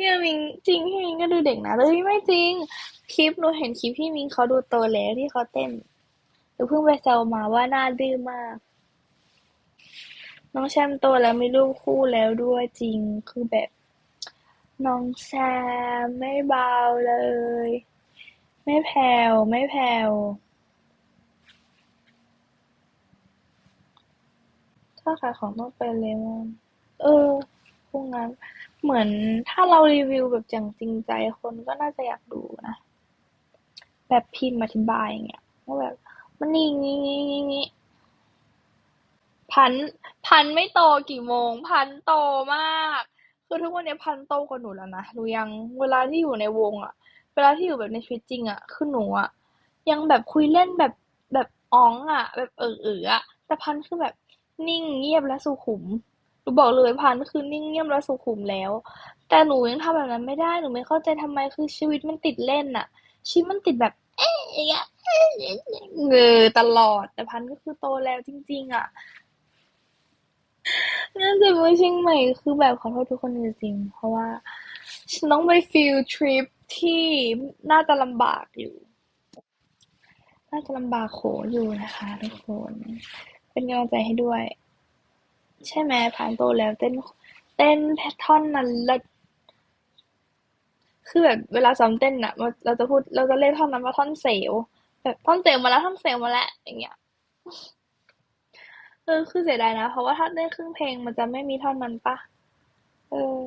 พี่มิงจริงพี่มิงก็ดูเด็กนะแต่พี่ไม่จริง คลิปหนูเห็นคลิปพี่มิงเขาดูโตแล้วที่เขาเต้นหนูเพิ่งไปแซวมาว่าหน้าดื้อมาก น้องแชมป์โตแล้วมีลูกคู่แล้วด้วยจริงคือแบบ น้องแซมไม่เบาเลย ไม่แผ่วไม่แผ่วถ้าขายของต้องเป็นเลมอนเออ พวกนั้น เหมือนถ้าเรารีวิวแบบอย่างจริงใจคนก็น่าจะอยากดูนะ แบบพิมพ์อธิบายอย่างเงี้ยว่าแบบ มันนี่งี้งี้งี้งี้พันพันไม่โตกี่โมง พันโตมาก คือทุกวันนี้พันโตกว่าหนูแล้วนะหนูยังเวลาที่อยู่ในวงอะเวลาที่อยู่แบบในชีวิตจริงอะคือหนูอะยังแบบคุยเล่นแบบแบบอ๋องอะแบบเออเอออะแต่พันคือแบบนิ่งเงียบและสุขุม นูบอกเลยพันคือนิ่งเงียบและสุขุมแล้ว แต่หนูยังทำแบบนั้นไม่ได้ หนูไม่เข้าใจทำไมคือชีวิตมันติดเล่นอะชีวิตมันติดแบบ เอ๊ะอย่างเงี้ยเอ๊ะเงอตลอด แต่พันก็คือโตแล้วจริง ๆอะน่าจะไม่เชียงใหม่คือแบบขอโทษทุกคนจริงๆ เพราะว่าฉันต้องไปฟิลทริปที่น่าจะลำบากอยู่ น่าจะลำบากโขอยู่นะคะทุกคน เป็นกำลังใจให้ด้วย ใช่ไหมผ่านโตแล้วเต้น เต้นแพทท่อนนั้นละคือแบบเวลาซ้อมเต้นอะเราจะพูดเราจะเรียกท่อนนั้นว่าท่อนเสวแบบท่อนเสวมาแล้วท่อนเสวมาแล้วอย่างเงี้ยเออคือเสียดายนะ เพราะว่าถ้าได้ครึ่งเพลงมันจะไม่มีท่อนนั้นปะเออ